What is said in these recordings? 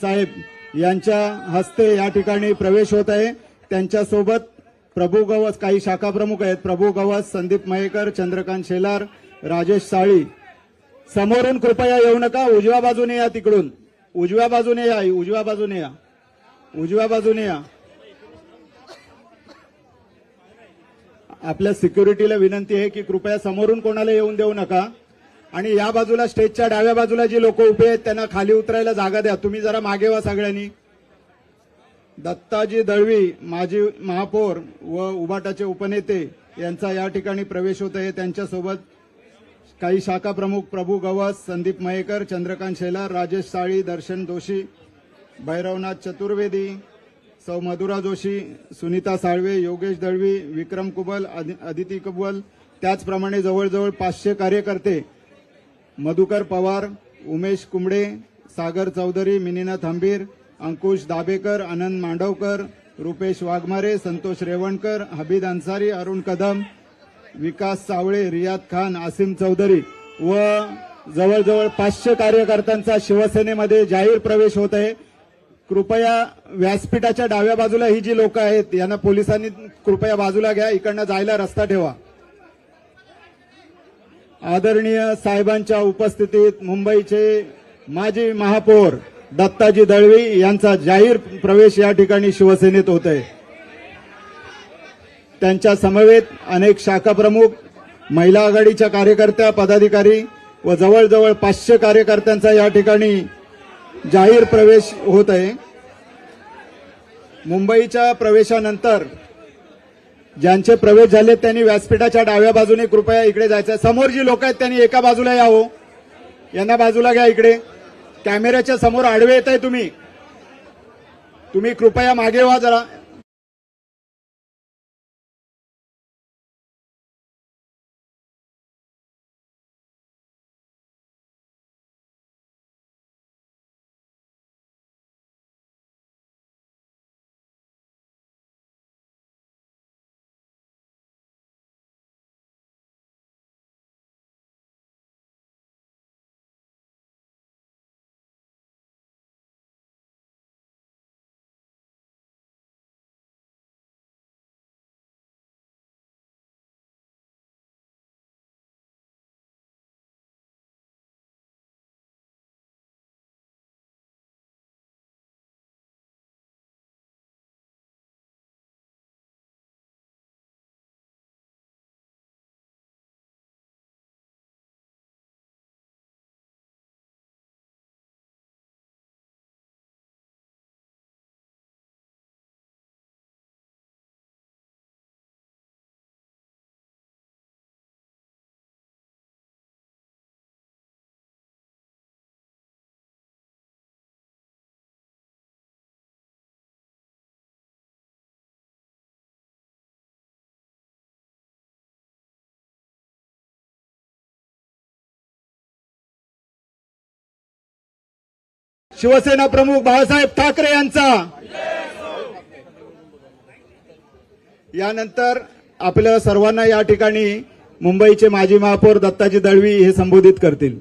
साहेब यांच्या हस्ते या ठिकाणी प्रवेश होत आहे. त्यांच्यासोबत प्रभू गवस काही शाखा प्रमुख आहेत. प्रभू गवस संदीप मयेकर चंद्रकांत शेलार राजेश साळी. समोरून कृपया येऊ नका. उजव्या बाजूने या तिकडून. उजव्या बाजूने या उजव्या बाजूने या. उजव्या बाजूने या. आपल्या सिक्युरिटीला विनंती आहे की कृपया समोरून कोणाला येऊन देऊ नका. आणि या बाजूला स्टेजच्या डाव्या बाजूला जी लोक उभे आहेत त्यांना खाली उतरायला जागा द्या. तुम्ही जरा मागे वा सगळ्यांनी. दत्ताजी दळवी माजी महापौर व उबाटाचे उपनेते यांचा या ठिकाणी प्रवेश होत आहे. त्यांच्यासोबत काही शाखा प्रमुख प्रभू गवस संदीप मयेकर चंद्रकांत शेलार राजेश साळी दर्शन जोशी भैरवनाथ चतुर्वेदी सौ मधुरा जोशी सुनीता साळवे योगेश दळवी विक्रम कुबल आदि- अदिती कुबल. त्याचप्रमाणे जवळजवळ पाचशे कार्यकर्ते मधुकर पवार उमेश कुंबडे सागर चौधरी मिनीनाथ हंबीर अंकुश दाबेकर आनंद मांडवकर रुपेश वाघमारे संतोष रेवणकर हबीद अन्सारी अरुण कदम विकास सावळे रियाद खान आसिम चौधरी व जवळजवळ पाचशे कार्यकर्त्यांचा शिवसेनेमध्ये जाहीर प्रवेश होत आहे. कृपया व्यासपीठाच्या डाव्या बाजूला ही जी लोक आहेत यांना पोलिसांनी कृपया बाजूला घ्या इकडनं जायला रस्ता ठेवा. आदरणीय साहेबांच्या उपस्थितीत मुंबईचे माजी महापौर दत्ताजी दळवी यांचा जाहीर प्रवेश या ठिकाणी शिवसेनेत होत आहे त्यांच्या समवेत अनेक शाखा प्रमुख महिला आघाडीच्या कार्यकर्त्या पदाधिकारी व जवळजवळ पाचशे कार्यकर्त्यांचा या ठिकाणी जाहीर प्रवेश होत आहे मुंबईच्या प्रवेशानंतर ज्यांचे प्रवेश झाले त्यांनी व्यासपीठाच्या डाव्या बाजूने कृपया इकडे जायचं. आहे. समोर जी लोक आहेत त्यांनी एका बाजूला यावं हो. यांना बाजूला घ्या इकडे. कॅमेऱ्याच्या समोर आडवे येत आहे तुम्ही. तुम्ही कृपया मागे व्हा जरा. शिवसेना प्रमुख बाळासाहेब ठाकरे यांचा. यानंतर आपल्या सर्वांना या ठिकाणी मुंबईचे माजी महापौर दत्ताजी दळवी हे संबोधित करतील.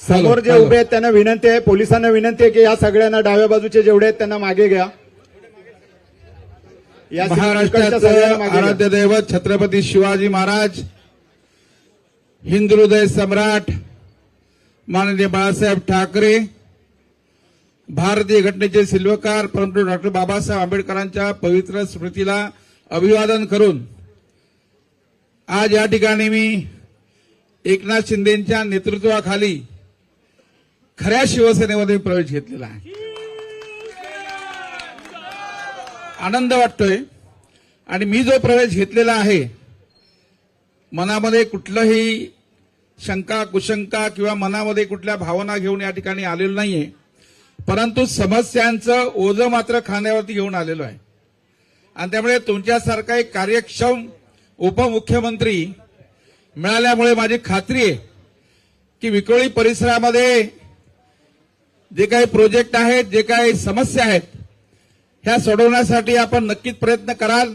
समोर जे उभे आहेत त्यांना विनंती आहे पोलिसांना विनंती आहे की या सगळ्यांना डाव्या बाजूचे जेवढे आहेत त्यांना मागे घ्या. महाराष्ट्राचं. आराध्य दैवत छत्रपती शिवाजी महाराज हिंदुहृदय सम्राट माननीय बाळासाहेब ठाकरे भारतीय घटनेचे शिल्पकार परंतु डॉक्टर बाबासाहेब आंबेडकरांच्या पवित्र स्मृतीला अभिवादन करून आज या ठिकाणी मी एकनाथ शिंदेच्या नेतृत्वाखाली खऱ्या शिवसेनेमध्ये प्रवेश घेतलेला आहे. आनंद वाटतोय. आणि मी जो प्रवेश घेतलेला आहे मनामध्ये कुठलंही शंका कुशंका किंवा मनामध्ये कुठल्या भावना घेऊन या ठिकाणी आलेलो नाहीये. परंतु समस्यांचं ओझं मात्र खांद्यावरती घेऊन आलेलो आहे. आणि त्यामुळे तुमच्यासारखा एक कार्यक्षम उपमुख्यमंत्री मिळाल्यामुळे माझी खात्री आहे की विक्रोळी परिसरामध्ये जे काही प्रोजेक्ट आहेत जे काही समस्या आहेत ह्या सोडवण्यासाठी आपण नक्कीच प्रयत्न कराल.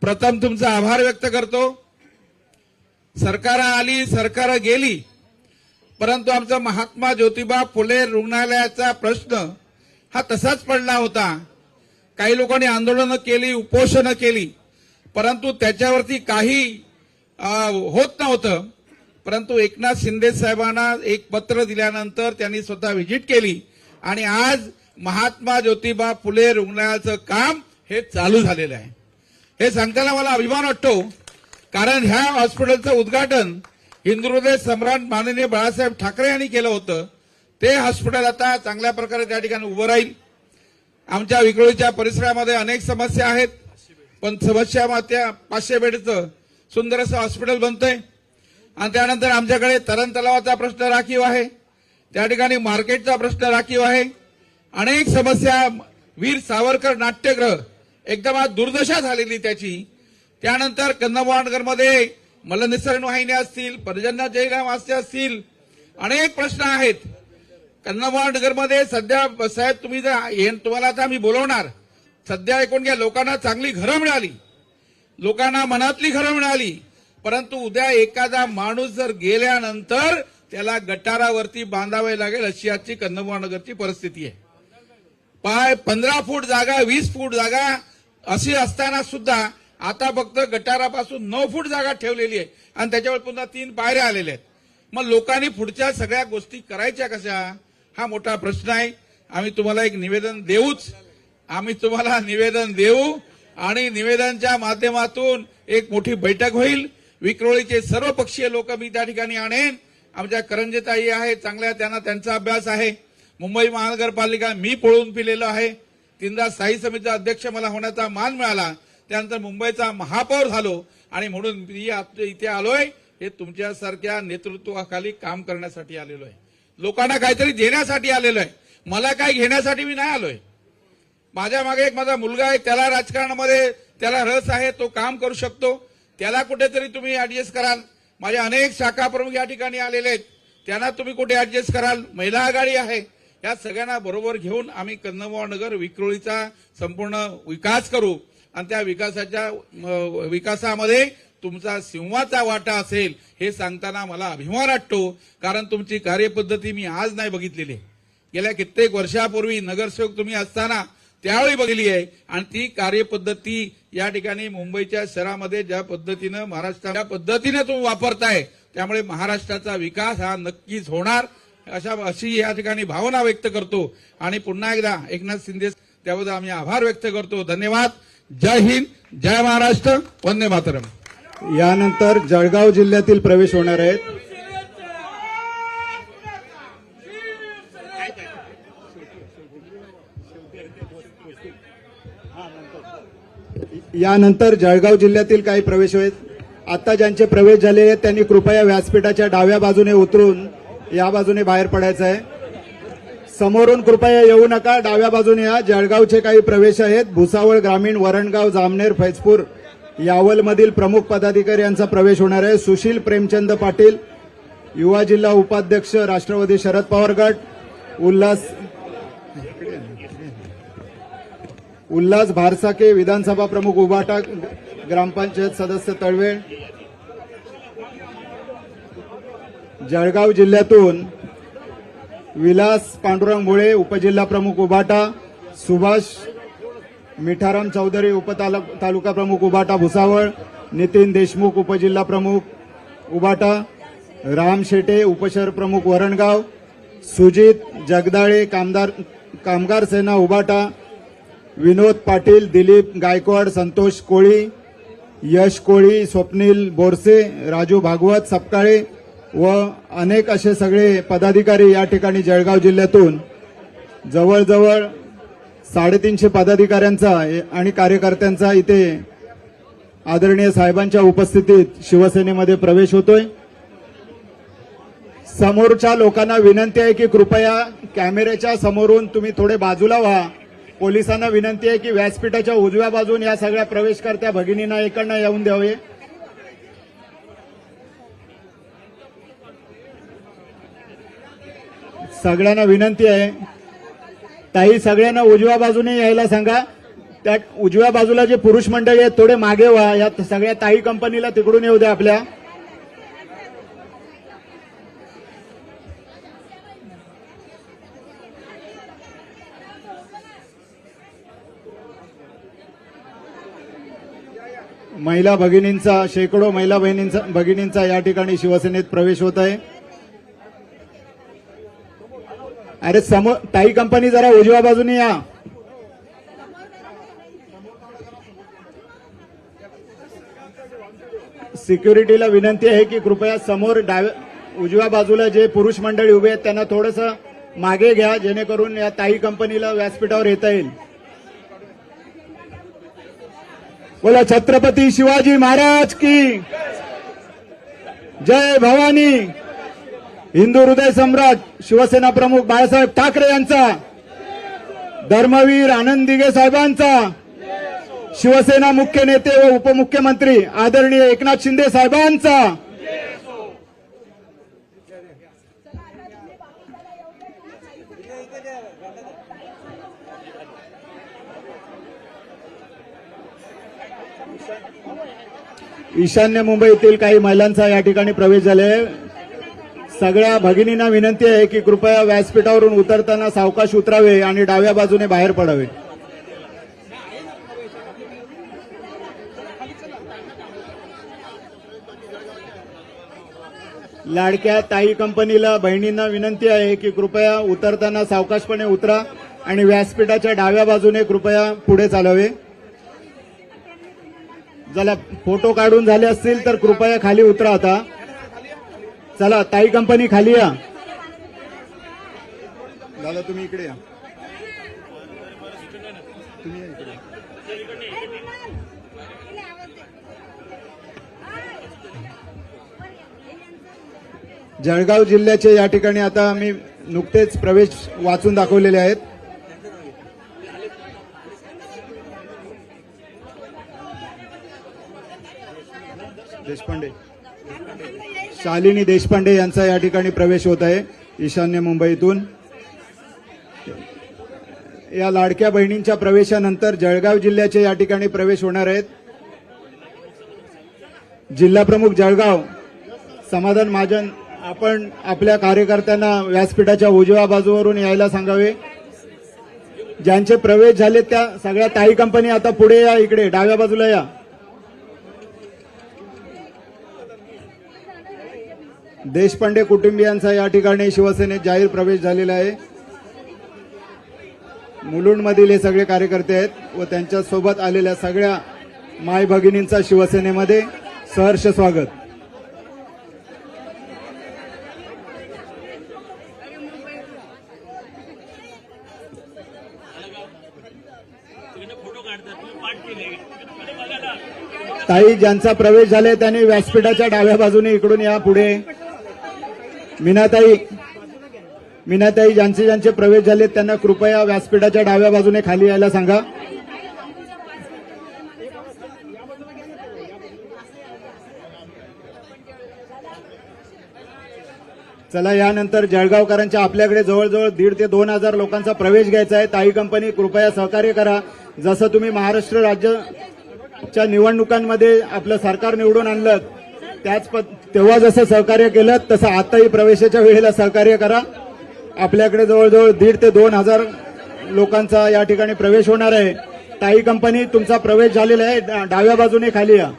प्रथम तुमचा आभार व्यक्त करतो. सरकार आली सरकार गेली. परंतु आमचा महात्मा ज्योतिबा फुले रुग्णालयाचा प्रश्न हा तसाच पडला होता. काही लोकांनी आंदोलनं केली उपोषणं केली. परंतु त्याच्यावरती काही होत नव्हतं. परंतु एकनाथ शिंदे साहेबांना एक पत्र दिल्यानंतर त्यांनी स्वतः व्हिजिट केली. आणि आज महात्मा ज्योतिबा फुले रुग्णालयाचं काम हे चालू झालेलं आहे. हे सांगताना मला अभिमान वाटतो कारण ह्या हॉस्पिटलचं उद्घाटन हिंदुहृदय सम्राट माननीय बाळासाहेब ठाकरे यांनी केलं होतं. ते हॉस्पिटल आता चांगल्या प्रकारे त्या ठिकाणी उभं राहील. आमच्या विक्रोळीच्या परिसरामध्ये अनेक समस्या आहेत. पण समस्या त्या पाचशे बेडचं सुंदर असं हॉस्पिटल बनतंय. आणि त्यानंतर आमच्याकडे तरण तलावाचा प्रश्न राखीव आहे. त्या ठिकाणी मार्केटचा प्रश्न राखीव आहे. अनेक समस्या वीर सावरकर नाट्यगृह एकदम आज दुर्दशा झालेली त्याची. त्यानंतर कन्नमवाडगरमध्ये मलनिसरण वाहिन्या असतील पर्जन्य जयगाम वास्ते असतील अनेक प्रश्न आहेत. कन्नमवाडनगरमध्ये सध्या साहेब तुम्ही जर हे- तुम्हाला आता मी बोलवणार. सध्या ऐकून घ्या लोकांना चांगली घरं मिळाली. लोकांना मनातली घरं मिळाली. परंतु उद्या एखादा माणूस जर गेल्यानंतर त्याला गटारावरती बांधावे लागेल अशी आजची कन्नमवाडनगरची परिस्थिती आहे. पाय पंधरा फूट जागा वीस फूट जागा अशी असताना सुद्धा आता फक्त गटारापासून नऊ फूट जागा ठेवलेली आहे. आणि त्याच्यावर पुन्हा तीन पायऱ्या आलेल्या आहेत. मग लोकांनी पुढच्या सगळ्या गोष्टी करायच्या कशा? हा मोठा प्रश्न आहे. आम्ही तुम्हाला एक निवेदन देऊच. आम्ही तुम्हाला निवेदन देऊ आणि निवेदनच्या माध्यमातून एक मोठी बैठक होईल. विक्रोळीचे सर्व पक्षीय लोक मी त्या ठिकाणी आणेन. आमच्या करंजेताई आहे चांगल्या त्यांना त्यांचा अभ्यास आहे. मुंबई महानगरपालिका मी पळून पिलेलो आहे. तीनदा स्थायी समितीचा अध्यक्ष मला होण्याचा मान मिळाला. त्यानंतर मुंबईचा महापौर झालो आणि म्हणून मी इथे आलोय. हे तुमच्यासारख्या नेतृत्वाखाली काम करण्यासाठी आलेलो आहे. लोकांना काहीतरी देण्यासाठी आलेलो आहे. मला काय घेण्यासाठी मी नाही आलोय. माझ्या मागे एक माझा मुलगा आहे त्याला राजकारणामध्ये त्याला रस आहे तो काम करू शकतो. त्याला कुठेतरी तुम्ही ऍडजस्ट कराल. माझे अनेक शाखा प्रमुख या ठिकाणी आलेले आहेत. त्यांना तुम्ही कुठे ऍडजस्ट कराल? महिला आघाडी आहे. या सगळ्यांना बरोबर घेऊन आम्ही कन्नमवाड नगर विक्रोळीचा संपूर्ण विकास करू. आणि त्या विकासाच्या विकासामध्ये तुमचा सिंहाचा वाटा असेल हे सांगताना मला अभिमान वाटतो. कारण तुमची कार्यपद्धती मी आज नाही बघितलेली. आहे. गेल्या कित्येक वर्षापूर्वी नगरसेवक तुम्ही असताना त्यावेळी बघितली आहे. आणि ती कार्यपद्धती या ठिकाणी मुंबईच्या शहरामध्ये ज्या पद्धतीनं महाराष्ट्राच्या पद्धतीने तुम्ही वापरताय त्यामुळे महाराष्ट्राचा विकास हा नक्कीच होणार. अशा अशी या ठिकाणी भावना व्यक्त करतो. आणि पुन्हा एकदा एकनाथ शिंदे त्याबद्दल आम्ही आभार व्यक्त करतो. धन्यवाद. जय हिंद जय महाराष्ट्र वंदे मातरम. यानंतर जळगाव जिल्ह्यातील प्रवेश होणार आहेत. यानंतर जळगाव जिल्ह्यातील काही प्रवेश आहेत आता ज्यांचे प्रवेश झाले आहेत त्यांनी कृपया व्यासपीठाच्या डाव्या बाजूने उतरून या बाजूने बाहेर पडायचं आहे. समोरून कृपया येऊ नका. डाव्या बाजूने या. जळगावचे काही प्रवेश आहेत. भुसावळ ग्रामीण वरणगाव जामनेर फैजपूर यावलमधील प्रमुख पदाधिकारी यांचा प्रवेश होणार आहे. सुशील प्रेमचंद पाटील युवा जिल्हा उपाध्यक्ष राष्ट्रवादी शरद पवार गट उल्हास उल्हास भारसाके विधानसभा प्रमुख उबाटा ग्रामपंचायत सदस्य तळवे जळगाव जिल्ह्यातून विलास पांडुरंग मुळे उपजिल्हा प्रमुख उबाटा सुभाष मिठाराम चौधरी उपतालुका तालुका प्रमुख उबाटा भुसावळ नितीन देशमुख उपजिल्हा प्रमुख उबाटा राम शेटे उपशहर प्रमुख वरणगाव सुजित जगदाळे कामदार कामगार सेना उबाटा विनोद पाटील दिलीप गायकवाड संतोष कोळी यश कोळी स्वप्नील बोरसे राजू भागवत सपकाळे व अनेक असे सगळे पदाधिकारी या ठिकाणी जळगाव जिल्ह्यातून जवळजवळ साडेतीनशे पदाधिकाऱ्यांचा आणि कार्यकर्त्यांचा इथे आदरणीय साहेबांच्या उपस्थितीत शिवसेनेमध्ये प्रवेश होतोय. समोरच्या लोकांना विनंती आहे की कृपया कॅमेऱ्याच्या समोरून तुम्ही थोडे बाजूला व्हा. पोलिसांना विनंती आहे की व्यासपीठाच्या उजव्या बाजून या सगळ्या प्रवेशकर्त्या भगिनींना इकडनं येऊन द्यावे. सगळ्यांना विनंती आहे. ताई सगळ्यांना उजव्या बाजूने यायला सांगा. त्या उजव्या बाजूला जे पुरुष मंडळी आहेत थोडे मागे व्हा. या सगळ्या ताई कंपनीला तिकडून येऊ द्या आपल्या. महिला भगिनींचा शेकडो महिला बहिणींचा भगिनींचा या ठिकाणी शिवसेनेत प्रवेश होत आहे. अरे समोर ताई कंपनी जरा उजव्या बाजूने या. सिक्युरिटीला विनंती आहे की कृपया समोर डाव्या उजव्या बाजूला जे पुरुष मंडळी उभे आहेत त्यांना थोडंसं मागे घ्या जेणेकरून या ताई कंपनीला व्यासपीठावर येता येईल. बोला छत्रपती शिवाजी महाराज की जय भवानी. हिंदू हृदय सम्राट शिवसेना प्रमुख बाळासाहेब ठाकरे यांचा धर्मवीर आनंद दिघे साहेबांचा शिवसेना मुख्य नेते व उपमुख्यमंत्री आदरणीय एकनाथ शिंदे साहेबांचा. ईशान्य मुंबईतील काही महिलांचा या ठिकाणी प्रवेश झाले सगळ्या भगिनींना विनंती आहे की कृपया व्यासपीठावरून उतरताना सावकाश उतरावे आणि डाव्या बाजूने बाहेर पडावे. लाडक्या ताई कंपनीला बहिणींना विनंती आहे की कृपया उतरताना सावकाशपणे उतरा आणि व्यासपीठाच्या डाव्या बाजूने कृपया पुढे चालावे. जरा फोटो काढून झाले असतील तर कृपया खाली उतरा आता. चला ताई कंपनी खाली या. दादा तुम्ही इकडे या. तुम्ही या इकडे. जळगाव जिल्ह्याचे या ठिकाणी आता मी नुकतेच प्रवेश वाचून दाखवलेले आहेत. देशपांडे. शालिनी देशपांडे यांचा या ठिकाणी प्रवेश होत आहे. ईशान्य मुंबईतून. या लाडक्या बहिणींच्या प्रवेशानंतर जळगाव जिल्ह्याचे या ठिकाणी प्रवेश होणार आहेत. जिल्हा प्रमुख जळगाव समाधान महाजन आपण आपल्या कार्यकर्त्यांना व्यासपीठाच्या उजव्या बाजूवरून यायला सांगावे. ज्यांचे प्रवेश झाले त्या सगळ्या ताई कंपनी आता पुढे या इकडे डाव्या बाजूला या. देशपांडे कुटुंबियांचा या ठिकाणी शिवसेनेत जाहीर प्रवेश झालेला आहे. मुलुंडमधील हे सगळे कार्यकर्ते आहेत व त्यांच्यासोबत आलेल्या सगळ्या माय भगिनींचा शिवसेनेमध्ये सहर्ष स्वागत. ताई ज्यांचा प्रवेश झालाय त्यांनी व्यासपीठाच्या डाव्या बाजूने इकडून या पुढे. मीनाताई मीनाताई ज्यांचे ज्यांचे प्रवेश झाले त्यांना कृपया व्यासपीठाच्या डाव्या बाजूने खाली यायला सांगा. चला यानंतर जळगावकरांच्या आपल्याकडे जवळजवळ दीड ते दोन हजार लोकांचा प्रवेश घ्यायचा आहे. ताई कंपनी कृपया सहकार्य करा. जसं तुम्ही महाराष्ट्र राज्याच्या निवडणुकांमध्ये आपलं सरकार निवडून आणलं त्याच पद तेव्हा जसं सहकार्य केलं तसं आताही प्रवेशाच्या वेळेला सहकार्य करा. आपल्याकडे जवळजवळ दीड ते दोन हजार लोकांचा या ठिकाणी प्रवेश होणार आहे. ताई कंपनी तुमचा प्रवेश झालेला आहे. डा- डाव्या बाजूने खाली या.